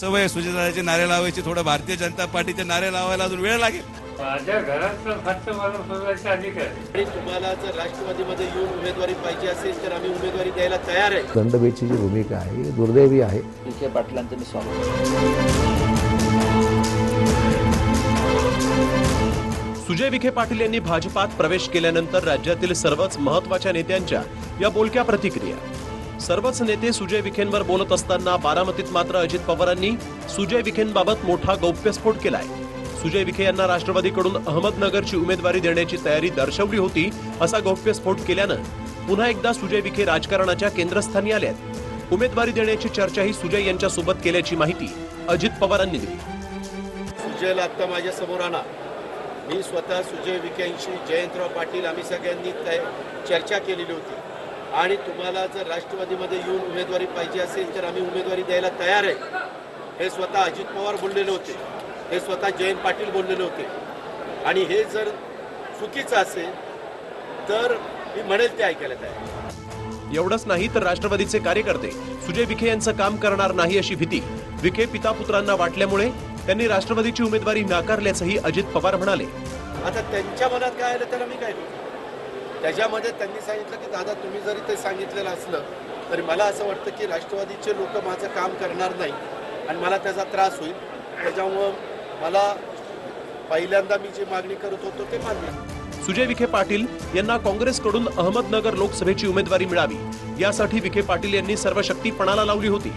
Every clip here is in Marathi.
सवय सुजयदाचे नारे लावायची थोडं भारतीय जनता पार्टीचे नारे लावायला अजून वेळ लागेल. माझ्या घरातलं मला अधिकार आहे. आणि तुम्हाला जर राष्ट्रवादीमध्ये येऊन उमेदवारी पाहिजे असेल तर आम्ही उमेदवारी द्यायला तयार आहे. दंडबेची जी भूमिका आहे ही दुर्दैवी आहे. विखे पाटलांचं मी स्वागत सुजय विखे पाटील यांनी भाजपात प्रवेश केल्यानंतर राज्यातील सर्वच महत्त्वाच्या नेत्यांच्या या बोलक्या प्रतिक्रिया सर्वच नेते सुजय विखेंवर बोलत असताना बारामतीत मात्र अजित पवारांनी सुजय विखेंबाबत मोठा गौप्यस्फोट केलाय. सुजय विखे यांना राष्ट्रवादीकडून अहमदनगरची उमेदवारी देण्याची तयारी दर्शवली होती असा गौप्यस्फोट केल्यानं पुन्हा एकदा सुजय विखे राजकारणाच्या केंद्रस्थानी आल्यात. उमेदवारी देण्याची चर्चाही सुजय यांच्या सोबत केल्याची माहिती अजित पवारांनी दिली. सुजयला आता माझ्यासमोर आणा. मी स्वतः सुजय विखेंशी जयंतराव पाटील आम्ही सगळ्यांनी चर्चा केलेली होती. आणि तुम्हाला जर राष्ट्रवादीमध्ये येऊन उमेदवारी पाहिजे असेल तर आम्ही उमेदवारी द्यायला तयार आहे. हे स्वतः अजित पवार बोललेले होते. हे स्वतः जयंत पाटील बोललेले होते. आणि हे जर चुकीचं असेल तर मी म्हणेल ते ऐकायला तयार. एवढंच नाही तर राष्ट्रवादीचे कार्यकर्ते सुजय विखे यांचं काम करणार नाही अशी भीती विखे पिता पुत्रांना वाटल्यामुळे त्यांनी राष्ट्रवादीची उमेदवारी नाकारल्याचंही अजित पवार म्हणाले. आता त्यांच्या मनात काय आलं तर मी काय करू त्याच्यामध्ये त्यांनी सांगितलं की दादा तुम्ही जरी ते सांगितलेलं असलं तरी मला असं वाटतं की राष्ट्रवादीचे लोक माझं काम करणार नाही आणि मला त्याचा त्रास होईल. त्याच्यामुळं मला पहिल्यांदा मी जी मागणी करत होतो ते मान्य सुजय विखे पाटील यांना काँग्रेसकडून अहमदनगर लोकसभेची उमेदवारी मिळावी. यासाठी विखे पाटील यांनी सर्व शक्ती पणाला लावली होती.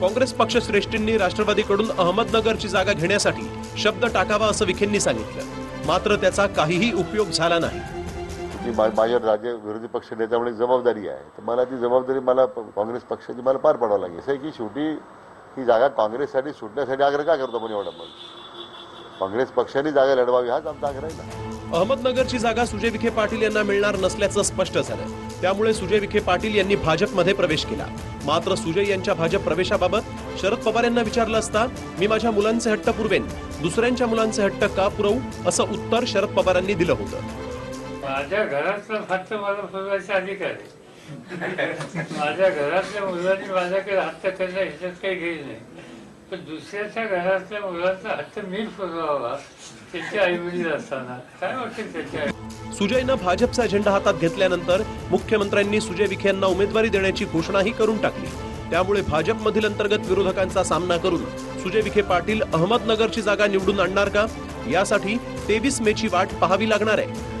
काँग्रेस पक्षश्रेष्ठींनी राष्ट्रवादीकडून अहमदनगरची जागा घेण्यासाठी शब्द टाकावा असं विखेंनी सांगितलं. मात्र त्याचा काहीही उपयोग झाला नाही. जी मा- माझ्या राज्य विरोधी पक्ष नेत्यामुळे एक जबाबदारी आहे. तर मला ती जबाबदारी मला काँग्रेस पक्षाची मला पार पाडावं लागेल. असं की शेवटी ही जागा काँग्रेससाठी सुटण्यासाठी आग्रह का करतो म्हणजे एवढा मग काँग्रेस पक्षाने जागा लढवावी हाच आमचा आग्रह आहे ना. अहमदनगरची जागा सुजय विखे पाटील यांना मिळणार नसल्याचं स्पष्ट झालं. त्यामुळे सुजय विखे पाटील यांनी भाजपमध्ये प्रवेश केला. मात्र सुजय यांच्या भाजप प्रवेशाबाबत शरद पवार यांना विचारलं असता मी माझ्या मुलांचे हट्ट पुरवेन. दुसऱ्यांच्या मुलांचे हट्ट का पुरवू? असं उत्तर शरद पवारांनी दिलं होतं. माझ्या घरातलं फक्त मला बोलवायचा अधिकार आहे. माझ्या घरातल्या मुलांनी माझ्याकडे हट्ट करणं ह्याच्यात काही घेईल नाही. पण दुसऱ्याच्या घरातल्या मुलांचा हट्ट मी फुलवावा असताना. काय वाटेल त्याच्या सुजयनं भाजपचा झेंडा हातात घेतल्यानंतर मुख्यमंत्र्यांनी सुजय विखे यांना उमेदवारी देण्याची घोषणाही करून टाकली. त्यामुळे भाजपमधील अंतर्गत विरोधकांचा सामना करून सुजय विखे पाटील अहमदनगरची जागा निवडून आणणार का? यासाठी तेवीस मेची वाट पाहावी लागणार आहे.